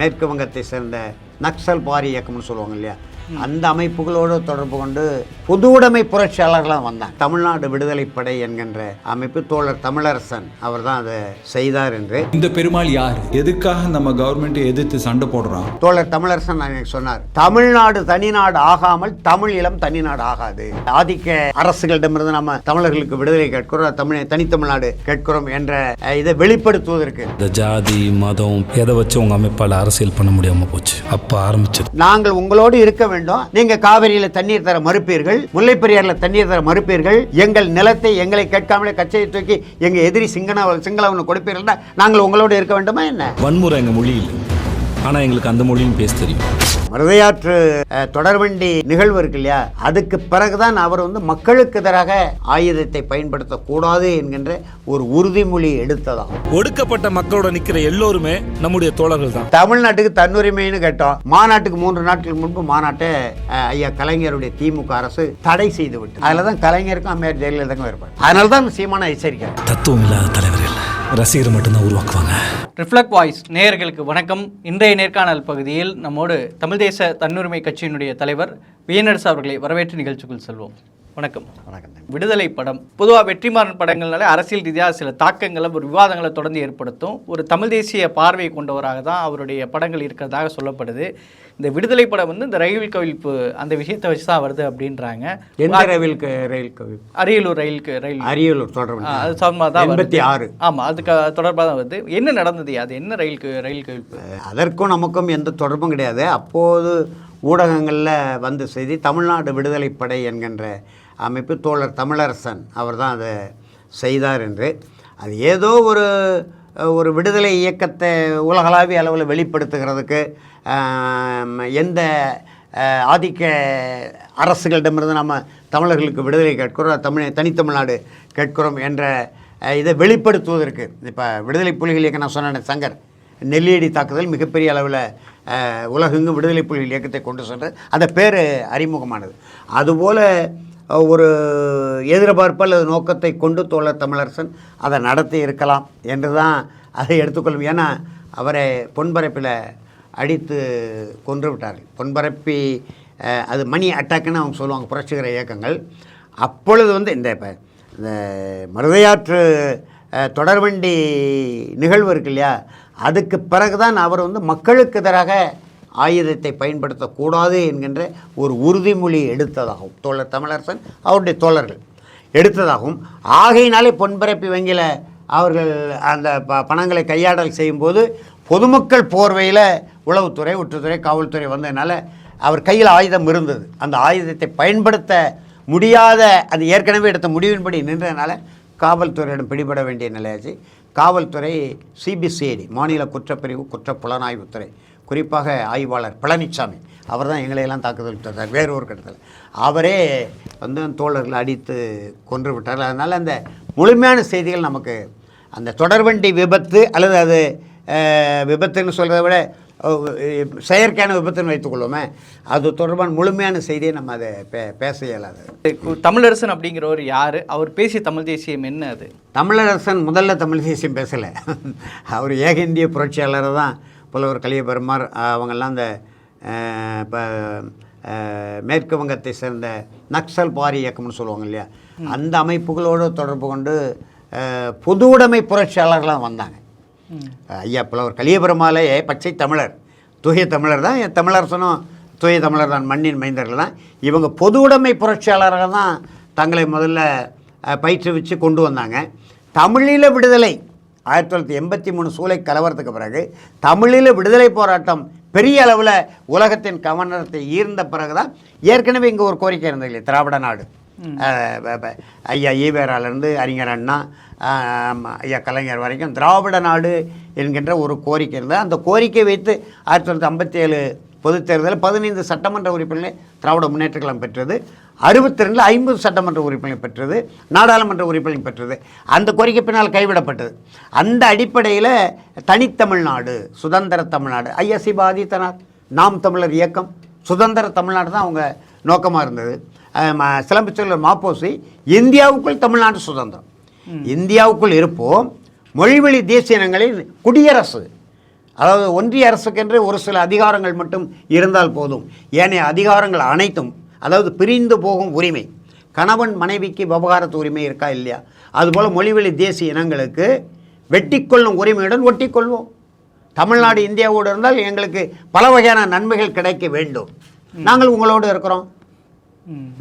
மேற்கு வங்கத்தை சேர்ந்த நக்சல் பாரி இயக்கம்னு சொல்லுவாங்க இல்லையா? அந்த அமைப்புகளோடு தொடர்பு கொண்டு பொது உடைமை புரட்சியாளர்களாக வந்தாங்க. தமிழ்நாடு விடுதலை படை என்கின்ற அமைப்பு தோழர் தமிழரசன் அவர் தான் அதை செய்தார் என்று. இந்த பெருமாள் யார்? எதுக்காக நம்ம கவர்மெண்ட்டை எதிர்த்து சண்டை போடுறோம் தோழர் தமிழரசன் எனக்கு சொன்னார் தமிழ்நாடு தனிநாடு ஆகாமல் தமிழ் இளம் தனிநாடு ஆகாது. ஆதிக்க அரசுகளிடமிருந்து நம்ம தமிழர்களுக்கு விடுதலை கேட்கிறோம் தமிழ் தனித்தமிழ்நாடு கேட்கிறோம் என்ற இதை வெளிப்படுத்துவதற்கு. இந்த ஜாதி மதம் எதை வச்சு உங்க அமைப்பால் அரசியல் பண்ண முடியாம போச்சு? அப்ப ஆரம்பிச்சது நாங்கள் உங்களோடு இருக்க வேண்டும் நீங்க காவிரியில தண்ணீர் தர மறுப்பீர்கள். முல்லைப்பெரியார்ல தண்ணீர் தர மறுப்பீர்கள். எங்கள் நிலத்தை எங்களை கேட்காமலே கச்சையை தூக்கி எங்க எதிரி சிங்கள சிங்களவனு கொடுப்பீர்கள் நாங்கள் உங்களோடு இருக்க வேண்டுமா என்ன? வன்முறை எங்க மொழி இல்லை ஆனா எங்களுக்கு அந்த மொழியும் பேச தெரியும். மருதையாற்று தொடர்வண்டி நிகழ்வு இருக்கு இல்லையா? அதுக்கு பிறகுதான் அவர் வந்து மக்களுக்கு எதிராக ஆயுதத்தை பயன்படுத்தக்கூடாது என்கின்ற ஒரு உறுதிமொழி எடுத்ததாகும் ஒடுக்கப்பட்ட மக்களோட நிக்கிற எல்லோருமே நம்முடைய தோழர்கள் தான் தமிழ்நாட்டுக்கு தன்னுரிமைன்னு கேட்டோம். மாநாட்டுக்கு மூன்று நாட்கள் முன்பு மாநாட்டை ஐயா கலைஞருடைய திமுக அரசு தடை செய்து விட்டு அதில் தான் கலைஞருக்கும் அம்மையார் ஜெயலலிதாக்கும் இருப்பார் அதனால தான் சீமான எச்சரிக்கை தத்துவம் இல்லாத தலைவர்கள். ரசிகர் மட்டும்தான் உருவாக்குவாங்க. ரிஃப்ளெக்ட் வாய்ஸ் நேயர்களுக்கு வணக்கம். இன்றைய நேர்காணல் பகுதியில் நம்மோடு தமிழ் தேச தன்னுரிமை கட்சியினுடைய தலைவர் வியனரசு அவர்களை வரவேற்று நிகழ்ச்சிக்குள் செல்வோம். வணக்கம். வணக்கம் விடுதலை படம் பொதுவாக வெற்றிமாறன் படங்கள்னாலே அரசியல் ரீதியாக சில தாக்கங்களை ஒரு விவாதங்களை தொடர்ந்து ஏற்படுத்தும் ஒரு தமிழ் தேசிய பார்வையை கொண்டவராக தான் அவருடைய படங்கள் இருக்கிறதாக சொல்லப்படுது. இந்த விடுதலை படம் வந்து இந்த ரயில் கவிழ்ப்பு அந்த விஷயத்தை வச்சு தான் வருது அப்படின்றாங்க. எந்த ரயில் ரயில் கவி அரியலூர் ரயிலுக்கு ரயில். அரியலூர் தொடர்வண்டி அது சம்பந்தமாக தான் எண்பத்தி. ஆறு. ஆமா அதுக்கு தொடர்பாக தான் வருது. என்ன நடந்தது? அது என்ன ரயிலுக்கு ரயில் கவிழ்ப்பு? அதற்கும் நமக்கும் எந்த தொடர்பும் கிடையாது. அப்போது ஊடகங்களில் வந்த செய்தி தமிழ்நாடு விடுதலை படை என்கின்ற அமைப்பு தோழர் தமிழரசன் அவர் தான் அதை செய்தார் என்று. அது ஏதோ ஒரு ஒரு விடுதலை இயக்கத்தை உலகளாவிய அளவில் வெளிப்படுத்துகிறதுக்கு எந்த ஆதிக்க அரசுகளிடமிருந்து நம்ம தமிழர்களுக்கு விடுதலை கேட்கிறோம் தமிழ் தனித்தமிழ்நாடு கேட்கிறோம் என்ற இதை வெளிப்படுத்துவதற்கு இப்போ விடுதலை புலிகள் இயக்கம் நான் சொன்னேன் சங்கர் நெல்லியடி தாக்குதல் மிகப்பெரிய அளவில் உலகெங்கும் விடுதலை புலிகள் இயக்கத்தை கொண்டு சென்ற அந்த பேர் அறிமுகமானது. அதுபோல் ஒரு எதிர்பார்ப்பு அல்லது நோக்கத்தை கொண்டு தோழர் தமிழரசன் அதை நடத்தி இருக்கலாம் என்று தான் அதை எடுத்துக்கொள்ளும் ஏன்னா அவரை பொன்பரப்பில் அடித்து கொன்று விட்டார்கள். பொன்பரப்பி அது மணி அட்டாக்குன்னு அவங்க சொல்லுவாங்க புரட்சிகர இயக்கங்கள். அப்பொழுது வந்து இந்த இப்போ இந்த மருதையாற்று தொடர்வண்டி நிகழ்வு இருக்கு இல்லையா? அதுக்கு பிறகுதான் அவர் வந்து மக்களுக்கு எதிராக ஆயுதத்தை பயன்படுத்தக்கூடாது என்கின்ற ஒரு உறுதிமொழி எடுத்ததாகும் தோழர் தமிழரசன் அவருடைய தோழர்கள் எடுத்ததாகவும் ஆகையினாலே பொன்பரப்பி வங்கியில் அவர்கள் அந்த ப பணங்களை கையாடல் செய்யும்போது பொதுமக்கள் போர்வையில் உளவுத்துறை உற்றுத்துறை காவல்துறை வந்ததுனால அவர் கையில் ஆயுதம் இருந்தது. அந்த ஆயுதத்தை பயன்படுத்த முடியாத அது ஏற்கனவே எடுத்த முடிவின்படி நின்றதுனால காவல்துறையிடம் பிடிபட வேண்டிய நிலையாச்சு. காவல்துறை சிபிசிஐடி மாநில குற்றப்பிரிவு குற்ற புலனாய்வுத்துறை குறிப்பாக ஆய்வாளர் பழனிசாமி அவர் தான் எங்களையெல்லாம் தாக்குதல் தந்தார் வேறு ஒரு கட்டத்தில். அவரே வந்து தோழர்கள் அடித்து கொன்று விட்டார். அதனால் அந்த முழுமையான செய்திகள் நமக்கு அந்த தொடர்வண்டி விபத்து அல்லது அது விபத்துன்னு சொல்கிறத விட செயற்கையான விபத்துன்னு வைத்துக்கொள்வோமே அது தொடர்பான முழுமையான செய்தியை நம்ம அதை பே பேச இயலாது. தமிழரசன் அப்படிங்கிறவர் யாரு? அவர் பேசிய தமிழ் தேசியம் என்ன அது? தமிழரசன் முதல்ல தமிழ் தேசியம் பேசலை. அவர் ஏக இந்திய புரட்சியாளர் தான் புலவர் கலியபெருமார் அவங்கெல்லாம் அந்த இப்போ மேற்கு வங்கத்தை சேர்ந்த நக்சல் பாரி இயக்கம்னு சொல்லுவாங்க இல்லையா? அந்த அமைப்புகளோடு தொடர்பு கொண்டு பொது உடைமை புரட்சியாளர்கள்லாம் வந்தாங்க. ஐயா புலவர் கலியபெருமாலே பச்சை தமிழர். தூய தமிழர் தான். என் தமிழரசனும் தூய தமிழர் தான். மண்ணின் மைந்தர்கள் தான். இவங்க பொது உடைமை புரட்சியாளராக தான் தங்களை முதல்ல பயிற்றுவிச்சு கொண்டு வந்தாங்க. தமிழில் விடுதலை ஆயிரத்தி தொள்ளாயிரத்தி எண்பத்தி மூணு சூலை கலவரத்துக்கு பிறகு தமிழில் விடுதலை போராட்டம் பெரிய அளவில் உலகத்தின் கவனத்தை ஈர்ந்த பிறகு தான் ஏற்கனவே இங்கே ஒரு கோரிக்கை இருந்தது இல்லையா? திராவிட நாடு. ஐயா ஈவேராலேருந்து அறிஞர் அண்ணா ஐயா கலைஞர் வரைக்கும் திராவிட நாடு என்கின்ற ஒரு கோரிக்கை இருந்தது. அந்த கோரிக்கை வைத்து ஆயிரத்தி தொள்ளாயிரத்தி ஐம்பத்தி ஏழு பொதுத் தேர்தலில் பதினைந்து சட்டமன்ற உறுப்பினர்களை திராவிட முன்னேற்ற கழகம் பெற்றது. அறுபத்தி ரெண்டில் ஐம்பது சட்டமன்ற உறுப்பினர் பெற்றது. நாடாளுமன்ற உறுப்பினர்கள் பெற்றது. அந்த கோரிக்கை பின்னால் கைவிடப்பட்டது. அந்த அடிப்படையில் தனித்தமிழ்நாடு சுதந்திர தமிழ்நாடு ஐயா சிபா ஆதித்தனார் நாம் தமிழர் இயக்கம் சுதந்திர தமிழ்நாடு தான் அவங்க நோக்கமாக இருந்தது. அஹ் ம- மாப்போசி இந்தியாவுக்குள் தமிழ்நாடு சுதந்திரம். இந்தியாவுக்குள் இருப்போம். மொழிவழி தேசிய இனங்களின் குடியரசு. அதாவது ஒன்றிய அரசுக்கென்று ஒரு சில அதிகாரங்கள் மட்டும் இருந்தால் போதும். ஏனைய அதிகாரங்கள் அனைத்தும் அதாவது பிரிந்து போகும் உரிமை. கணவன் மனைவிக்கு விவகாரத்து உரிமை இருக்கா இல்லையா? அதுபோல் மொழிவழி தேசிய இனங்களுக்கு வெட்டிக்கொள்ளும் உரிமையுடன் ஒட்டிக்கொள்வோம் தமிழ்நாடு இந்தியாவோடு இருந்தால் எங்களுக்கு பல வகையான நன்மைகள் கிடைக்க வேண்டும். நாங்கள் உங்களோடு இருக்கிறோம்.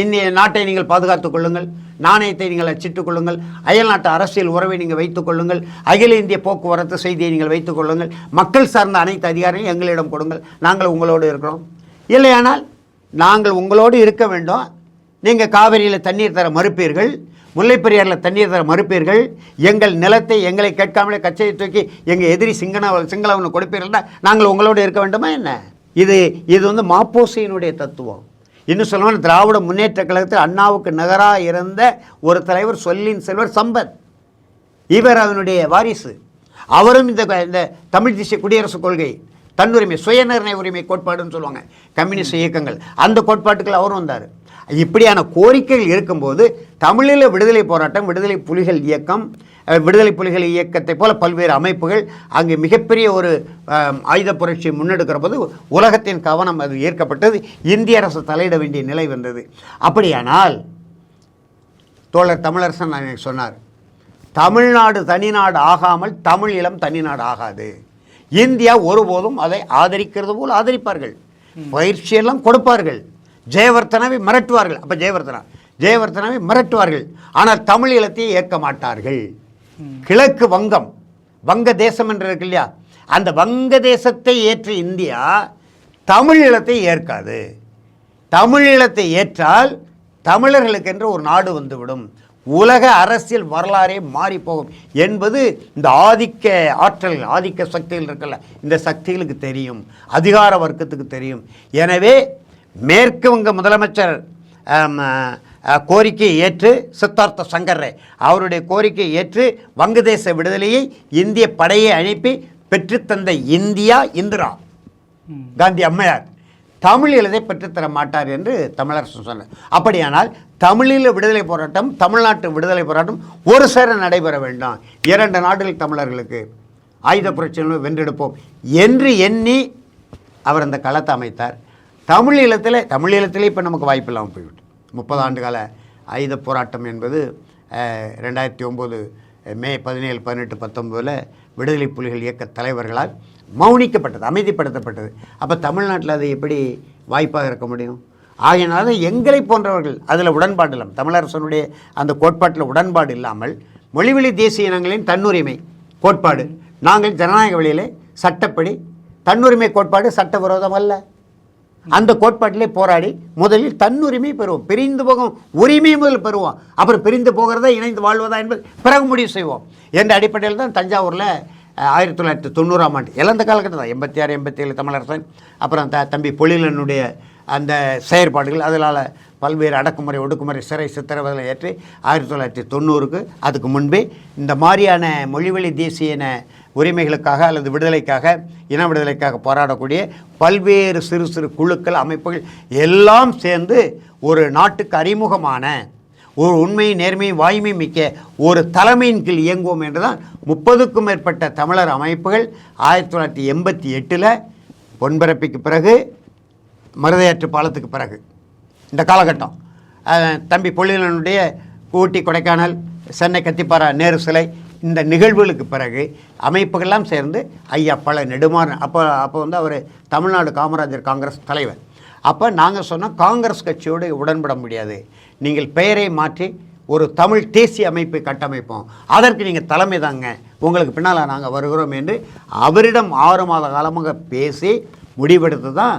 இந்திய நாட்டை நீங்கள் பாதுகாத்துக் கொள்ளுங்கள். நாணயத்தை நீங்கள் அச்சிட்டுக் கொள்ளுங்கள். அயல் நாட்டு அரசியல் உறவை நீங்கள் வைத்துக் கொள்ளுங்கள். அகில இந்திய போக்குவரத்து செய்தியை நீங்கள் வைத்துக் கொள்ளுங்கள். மக்கள் சார்ந்த அனைத்து அதிகாரங்களையும் எங்களிடம் கொடுங்கள். நாங்கள் உங்களோடு இருக்கிறோம். இல்லையானால் நாங்கள் உங்களோடு இருக்க வேண்டும். நீங்கள் காவிரியில் தண்ணீர் தர மறுப்பீர்கள். முல்லைப்பெரியாரில் தண்ணீர் தர மறுப்பீர்கள். எங்கள் நிலத்தை எங்களை கேட்காமலே கச்சையை தூக்கி எங்கள் எதிரி சிங்கன சிங்களவனு கொடுப்பீர்கள்னா நாங்கள் உங்களோடு இருக்க வேண்டுமா என்ன? இது இது வந்து மாப்போசியினுடைய தத்துவம். இன்னும் சொல்லணும் திராவிட முன்னேற்ற கழகத்தில் அண்ணாவுக்கு நகராக இருந்த ஒரு தலைவர் சொல்லின் செல்வர் சம்பத். இவர் அதனுடைய வாரிசு. அவரும் இந்த இந்த தமிழ் திசை குடியரசு கொள்கை தன்னுரிமை சுயநிர்ணய உரிமை கோட்பாடுன்னு சொல்லுவாங்க. கம்யூனிஸ்ட் இயக்கங்கள். அந்த கோட்பாட்டுக்கள் அவரும் வந்தார். இப்படியான கோரிக்கைகள் இருக்கும்போது தமிழில் விடுதலை போராட்டம் விடுதலை புலிகள் இயக்கம் விடுதலை புலிகள் இயக்கத்தை போல பல்வேறு அமைப்புகள் அங்கே மிகப்பெரிய ஒரு ஆயுத புரட்சியை முன்னெடுக்கிற போது உலகத்தின் கவனம் அது ஈர்க்கப்பட்டது. இந்திய அரசு தலையிட வேண்டிய நிலை வந்தது. அப்படியானால் தோழர் தமிழரசன் சொன்னார் தமிழ்நாடு தனிநாடு ஆகாமல் தமிழ் இளம் தனிநாடு ஆகாது. இந்தியா ஒருபோதும் அதை ஆதரிக்கிறது போல் ஆதரிப்பார்கள். பயிற்சியெல்லாம் கொடுப்பார்கள். ஜெயவர்த்தனாவை மிரட்டுவார்கள். அப்போ ஜெயவர்த்தனா ஜெயவர்த்தனாவை மிரட்டுவார்கள். ஆனால் தமிழ் இலத்தை ஏற்க மாட்டார்கள். கிழக்கு வங்கம் வங்க தேசம் என்று இருக்கு இல்லையா? அந்த வங்க தேசத்தை ஏற்ற இந்தியா தமிழ் இலத்தை ஏற்காது. தமிழீழத்தை ஏற்றால் தமிழர்களுக்கென்று ஒரு நாடு வந்துவிடும். உலக அரசியல் வரலாறே மாறிப்போகும் என்பது இந்த ஆதிக்க ஆற்றல் ஆதிக்க சக்திகள் இருக்கல இந்த சக்திகளுக்கு தெரியும். அதிகார வர்க்கத்துக்கு தெரியும். எனவே மேற்கு வங்க முதலமைச்சர் கோரிக்கையை ஏற்று சித்தார்த்த சங்கர் அவருடைய கோரிக்கையை ஏற்று வங்கதேச விடுதலையை இந்திய படையை அனுப்பி பெற்றுத்தந்த இந்தியா இந்திரா காந்தி அம்மையார். தமிழில் இதை பெற்றுத்தர மாட்டார் என்று தமிழரசு சொன்னார் அப்படியானால் தமிழில் விடுதலை போராட்டம் தமிழ்நாட்டு விடுதலை போராட்டம் ஒரு சேர நடைபெற வேண்டாம். இரண்டு நாடுகள் தமிழர்களுக்கு ஆயுத புரட்சிகளை வென்றெடுப்போம் என்று எண்ணி அவர் அந்த களத்தை அமைத்தார். தமிழீழத்தில் தமிழீழத்திலே இப்போ நமக்கு வாய்ப்பு இல்லாமல் போய்விட்டு. முப்பது ஆண்டு கால ஆயுத போராட்டம் என்பது ரெண்டாயிரத்தி ஒம்பது மே பதினேழு பதினெட்டு பத்தொம்போதில் விடுதலை புலிகள் இயக்க தலைவர்களால் மௌனிக்கப்பட்டது அமைதிப்படுத்தப்பட்டது. அப்போ தமிழ்நாட்டில் அது எப்படி வாய்ப்பாக இருக்க முடியும்? ஆகையினால எங்களை போன்றவர்கள் அதில் உடன்பாடு இல்லாமல் தமிழரசனுடைய அந்த கோட்பாட்டில் உடன்பாடு இல்லாமல் மொழிவெளி தேசிய இனங்களின் தன்னுரிமை கோட்பாடு. நாங்கள் ஜனநாயக வழியிலே சட்டப்படி தன்னுரிமை கோட்பாடு சட்டவிரோதம் அல்ல அந்த கோட்பாட்டிலே போராடி முதலில் தன்னுரிமை பெறுவோம். பிரிந்து போகும் உரிமை முதல் பெறுவோம். அப்புறம் பிரிந்து போகிறதா இணைந்து வாழ்வதா என்பது பிறகு முடிவு செய்வோம். என்ற அடிப்படையில் தான் தஞ்சாவூரில் ஆயிரத்தி தொள்ளாயிரத்தி தொண்ணூறாம் ஆண்டு இழந்த காலகட்டம் தான் எண்பத்தி ஆறு எண்பத்தி ஏழு தமிழரசன் அப்புறம் த தம்பி பொழிலனுடைய அந்த செயற்பாடுகள் அதனால் பல்வேறு அடக்குமுறை ஒடுக்குமுறை சிறை சித்திரவதை ஏற்றி ஆயிரத்தி தொள்ளாயிரத்தி தொண்ணூறுக்கு அதுக்கு முன்பே இந்த மாதிரியான மொழிவழி தேசியன உரிமைகளுக்காக அல்லது விடுதலைக்காக இன விடுதலைக்காக போராடக்கூடிய பல்வேறு சிறு சிறு குழுக்கள் அமைப்புகள் எல்லாம் சேர்ந்து ஒரு நாட்டுக்கு அறிமுகமான ஒரு உண்மையும் நேர்மையும் வாய்மை மிக்க ஒரு தலைமையின் கீழ் இயங்குவோம் என்று தான் முப்பதுக்கும் மேற்பட்ட தமிழர் அமைப்புகள் ஆயிரத்தி தொள்ளாயிரத்தி எண்பத்தி எட்டில் பொன்பரப்பிக்கு பிறகு மருதையாற்று பாலத்துக்கு பிறகு. இந்த காலகட்டம். தம்பி பொழிலனுடைய ஊட்டி கொடைக்கானல் சென்னை கத்திப்பாரா நேரு சிலை இந்த நிகழ்வுகளுக்கு பிறகு அமைப்புகள்லாம் சேர்ந்து ஐயா பல நெடுமாறன் அப்போ அப்போ வந்து அவர் தமிழ்நாடு காமராஜர் காங்கிரஸ் தலைவர். அப்போ நாங்கள் சொன்னால் காங்கிரஸ் கட்சியோடு உடன்பட முடியாது. நீங்கள் பெயரை மாற்றி ஒரு தமிழ் தேசிய அமைப்பை கட்டமைப்போம். அதற்கு நீங்கள் தலைமை தாங்க. உங்களுக்கு பின்னால் நாங்கள் வருகிறோம் என்று அவரிடம் ஆறு மாத காலமாக பேசி முடிவெடுத்து தான்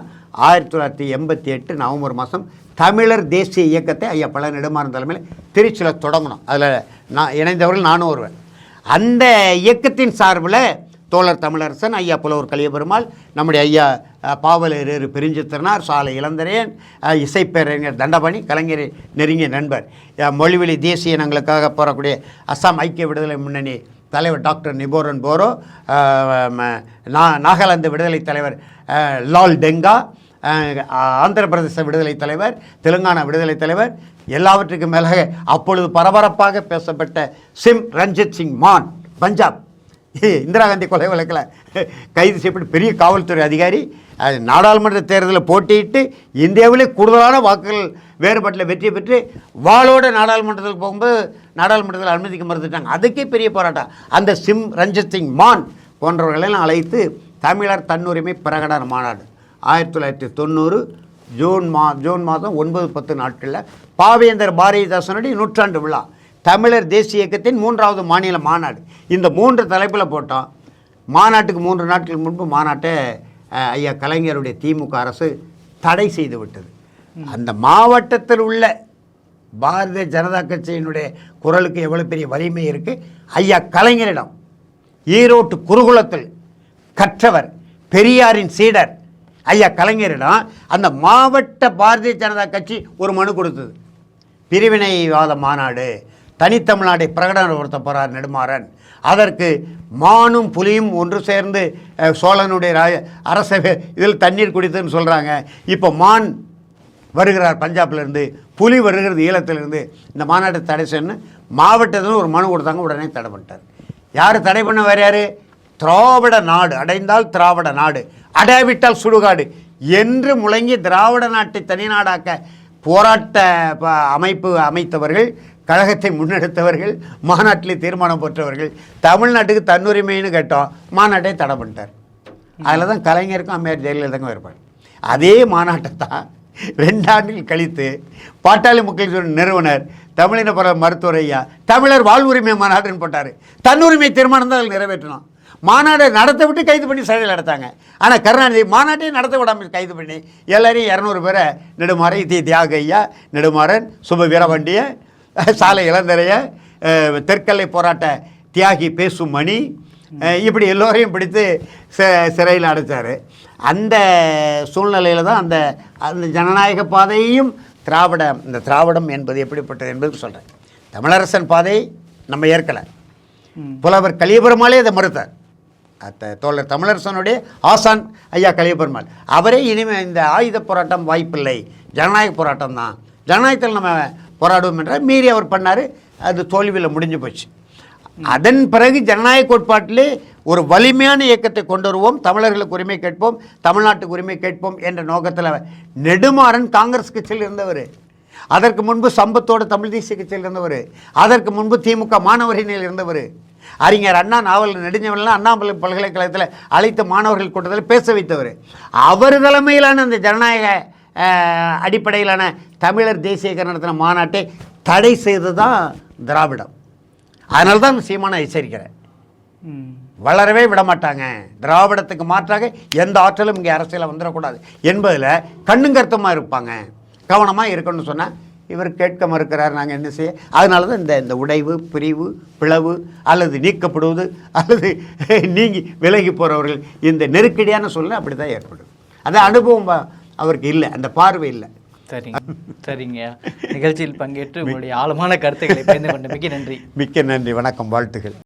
ஆயிரத்தி தொள்ளாயிரத்தி எண்பத்தி எட்டு நவம்பர் மாதம் தமிழர் தேசிய இயக்கத்தை ஐயா பல நெடுமாறன் தலைமையில் திருச்சியில் தொடங்கணும். அதில் நான் இணைந்தவர்கள் நானும் ஒருவன் அந்த இயக்கத்தின் சார்பில் தோழர் தமிழரசன் ஐயா புலவர் கலியபெருமாள் நம்முடைய ஐயா பாவலரேறு பெருஞ்சித்திரனார் சாலை இளந்தரையன் இசைப்பேரறிஞர் தண்டபாணி கலைஞர் நெருங்கிய நண்பர் மொழிவெளி தேசிய இனங்களுக்காக போகக்கூடிய அஸ்ஸாம் ஐக்கிய விடுதலை முன்னணி தலைவர் டாக்டர் நிபோரன் போரோ நா- நாகாலாந்து விடுதலை தலைவர் லால் டெங்கா ஆந்திர பிரதேச விடுதலை தலைவர் தெலுங்கானா விடுதலை தலைவர் எல்லாவற்றுக்கும் மேலாக அப்பொழுது பரபரப்பாக பேசப்பட்ட சிம் ரஞ்சித் சிங் மான் பஞ்சாப். இந்திரா காந்தி கொலை வழக்கில் கைது செய்யப்பட்டு பெரிய காவல்துறை அதிகாரி நாடாளுமன்ற தேர்தலில் போட்டியிட்டு இந்தியாவிலே கூடுதலான வாக்குகள் வேறுபாட்டில் வெற்றி பெற்று வாளோடு நாடாளுமன்றத்தில் போகும்போது நாடாளுமன்றத்தில் அனுமதிக்க மறுத்துட்டாங்க. அதுக்கே பெரிய போராட்டம். அந்த சிம் ரஞ்சித் சிங் மான் போன்றவர்களெல்லாம் அழைத்து தமிழர் தன்னுரிமை பிரகடன மாநாடு. ஆயிரத்தி தொள்ளாயிரத்தி தொண்ணூறு ஜூன் மா ஜூன் மாதம் ஒன்பது பத்து நாட்களில் பாவேந்தர் பாரதிதாசனுடைய நூற்றாண்டு விழா. தமிழர் தேசிய இயக்கத்தின் மூன்றாவது மாநில மாநாடு. இந்த மூன்று தலைப்பில் போட்டோம். மாநாட்டுக்கு மூன்று நாட்கள் முன்பு மாநாட்டை ஐயா கலைஞருடைய திமுக அரசு தடை செய்து விட்டது. அந்த மாவட்டத்தில் உள்ள பாரதிய ஜனதா கட்சியினுடைய குரலுக்கு எவ்வளோ பெரிய வலிமை இருக்குது ஐயா கலைஞரிடம் ஈரோட்டு குருகுலத்தில் கற்றவர் பெரியாரின் சீடர் ஐயா கலைஞரிடம் அந்த மாவட்ட பாரதிய ஜனதா கட்சி ஒரு மனு கொடுத்தது. பிரிவினைவாத மாநாடு தனித்தமிழ்நாடை பிரகடனப்படுத்த போகிறார் நெடுமாறன். அதற்கு மானும் புலியும் ஒன்று சேர்ந்து சோழனுடைய ராஜ அரச இதில் தண்ணீர் குடித்துன்னு சொல்கிறாங்க இப்போ மான் வருகிறார் பஞ்சாப்லேருந்து புலி வருகிறது ஈழத்திலிருந்து. இந்த மாநாட்டை தடை செய்யணும் மாவட்டத்தில் ஒரு மனு கொடுத்தாங்க உடனே தடை பண்ணிட்டார். யார் தடை பண்ண வேறு யார்? திராவிட நாடு அடைந்தால் திராவிட நாடு அடையாவிட்டால் சுடுகாடு என்று முழங்கி திராவிட நாட்டை தனிநாடாக்க போராட்ட ப- அமைப்பு அமைத்தவர்கள் கழகத்தை முன்னெடுத்தவர்கள் மாநாட்டிலே தீர்மானம் பெற்றவர்கள் தமிழ்நாட்டுக்கு தன்னுரிமைன்னு கேட்டோம் மாநாட்டை தடை பண்ணிட்டார். அதில் தான் கலைஞருக்கும் அம்மையார் ஜெயலலிதாக்கும் இருப்பார் அதே மாநாட்டை தான் ரெண்டாண்டுகள் கழித்து பாட்டாளி மக்கள் நிறுவனர் தமிழின பர மருத்துவர் ஐயா தமிழர் வாழ்வுரிமை மாநாடுன்னு போட்டார். தன்னுரிமை தீர்மானம் தான் அதில் நிறைவேற்றணும். மாநாடு நடத்த விட்டு கைது பண்ணி சிறையில் நடத்தாங்க ஆனால் கருணாநிதி மாநாட்டையும் நடத்த விடாமல் கைது பண்ணி எல்லாரையும் இரநூறு பேரை நெடுமாறன் தி தியாக ஐயா நெடுமாறன் சுப வீரவண்டிய சாலை இளந்தரைய தெற்கல்லை போராட்ட தியாகி பேசும் மணி இப்படி எல்லோரையும் பிடித்து ச- சிறையில் அடைச்சார் அந்த சூழ்நிலையில் தான் அந்த அந்த ஜனநாயக பாதையையும் திராவிட இந்த திராவிடம் என்பது எப்படிப்பட்டது என்பது சொல்கிறேன் தமிழரசன் பாதை நம்ம ஏற்கலை. புலவர் கலியபெருமாளே அதை மறுத்தார். தோழர் தமிழரசனுடைய ஆசான் ஐயா கலியபெருமாள். அவரே இனிமேல் இந்த ஆயுத போராட்டம் வாய்ப்பில்லை. ஜனநாயக போராட்டம் தான். ஜனநாயகத்தில் நம்ம போராடுவோம் என்றால் மீறி அவர் பண்ணார். அது தோல்வியில் முடிஞ்சு போச்சு. அதன் பிறகு ஜனநாயக கோட்பாட்டிலே ஒரு வலிமையான இயக்கத்தை கொண்டு வருவோம். தமிழர்களுக்கு உரிமை கேட்போம். தமிழ்நாட்டுக்கு உரிமை கேட்போம் என்ற நோக்கத்தில் நெடுமாறன் காங்கிரஸ் கட்சியில் இருந்தவர். அதற்கு முன்பு சம்பத்தோட தமிழ் தேசிய கட்சியில் இருந்தவர் அதற்கு முன்பு திமுக மாணவரணியில் இருந்தவர். அறிஞர் அண்ணா நாவல் நெடுஞ்சவன்லாம் அண்ணாமலை பல்கலைக்கழகத்தில் அழைத்த மாணவர்கள் கூட்டத்தில் பேச வைத்தவர். அவர் தலைமையிலான அந்த ஜனநாயக அடிப்படையிலான தமிழர் தேசிய நடத்தின மாநாட்டை தடை செய்தது தான் திராவிடம். அதனால தான் சீமானை எச்சரிக்கிறேன் வளரவே விட மாட்டாங்க திராவிடத்துக்கு மாற்றாக எந்த ஆற்றலும் இங்கே அரசியலில் வந்துடக்கூடாது என்பதில் கண்ணுங்கருத்தமாக இருப்பாங்க. கவனமாக இருக்கணும்னு சொன்னால் இவர் கேட்க மறுக்கிறார் நாங்கள் என்ன செய்ய அதனால தான் இந்த இந்த உடைவு பிரிவு பிளவு அல்லது நீக்கப்படுவது அல்லது நீங்கி விலகி போகிறவர்கள் இந்த நெருக்கடியான சூழ்நிலை அப்படி தான் ஏற்படும். அது அனுபவம் அவருக்கு இல்லை அந்த பார்வை இல்லை. சரிங்க சரிங்க. நிகழ்ச்சியில் பங்கேற்று உங்களுடைய ஆழமான கருத்துக்களை பகிர்ந்து கொண்டமைக்கு நன்றி. மிக்க நன்றி வணக்கம் வாழ்த்துகள்